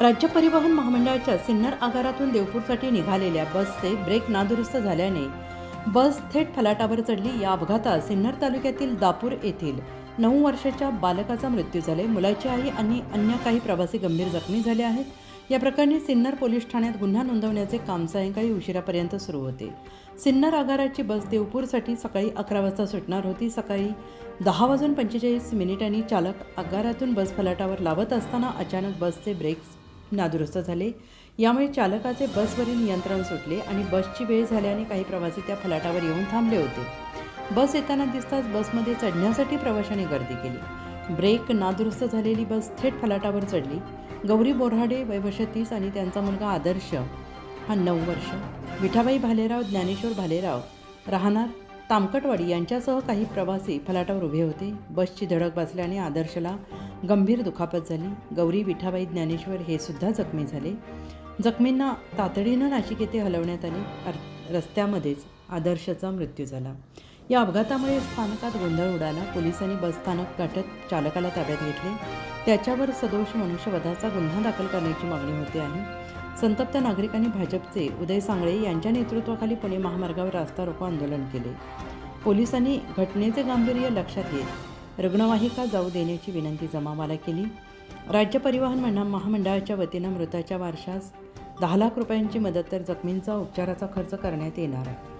राज्य परिवहन महामंडळाच्या सिन्नर आगारातून देवपूरसाठी निघालेल्या बसचे ब्रेक नादुरुस्त झाल्याने बस थेट फलाटावर चढली. या अपघातात सिन्नर तालुक्यातील दापूर येथील नऊ वर्षाच्या बालकाचा मृत्यू झाले मुलाची आई आणि अन्य काही प्रवासी गंभीर जखमी झाले आहेत. या प्रकरणी सिन्नर पोलीस ठाण्यात गुन्हा नोंदवण्याचे काम सायंकाळी उशिरापर्यंत सुरू होते. सिन्नर आगाराची बस देवपूरसाठी सकाळी अकरा वाजता सुटणार होती. सकाळी दहा वाजून पंचेचाळीस मिनिटांनी चालक आगारातून बस फलाटावर लावत असताना अचानक बसचे ब्रेक्स नादुरुस्त झाले. यामुळे चालकाचे बसवरील नियंत्रण सुटले आणि बसची वेळ झाल्याने काही प्रवासी त्या फलाटावर येऊन थांबले होते. बस येताना दिसताच बसमध्ये चढण्यासाठी प्रवाशांनी गर्दी केली. ब्रेक नादुरुस्त झालेली बस थेट फलाटावर चढली. गौरी बोराडे वयवर्ष तीस आणि त्यांचा मुलगा आदर्श हा नऊ वर्ष. विठाबाई भालेराव ज्ञानेश्वर भालेराव. राहणार तामकटवाडी यांच्यासह काही प्रवासी फलाटावर उभे होते. बसची धडक बसल्याने आदर्शला गंभीर दुखापत झाली. गौरी विठाबाई ज्ञानेश्वर हे सुद्धा जखमी झाले. जखमींना तातडीनं नाशिक येथे हलवण्यात आले. रस्त्यामध्येच आदर्शचा मृत्यू झाला. या अपघातामुळे स्थानकात गोंधळ उडाला. पोलिसांनी बस स्थानक गाठत चालकाला ताब्यात घेतले. त्याच्यावर सदोष मनुष्यवधाचा गुन्हा दाखल करण्याची मागणी होते आहे. संतप्त नागरिकांनी भाजपचे उदय सांगळे यांच्या नेतृत्वाखाली पुणे महामार्गावर रास्ता रोको आंदोलन केले. पोलिसांनी घटनेचे गांभीर्य लक्षात घेत रुग्णवाहिका जाऊ देण्याची विनंती जमावाला केली. राज्य परिवहन म्हणा महामंडळाच्या वतीनं मृताच्या वारशास दहा लाख रुपयांची मदत तर जखमींचा उपचाराचा खर्च करण्यात येणार आहे.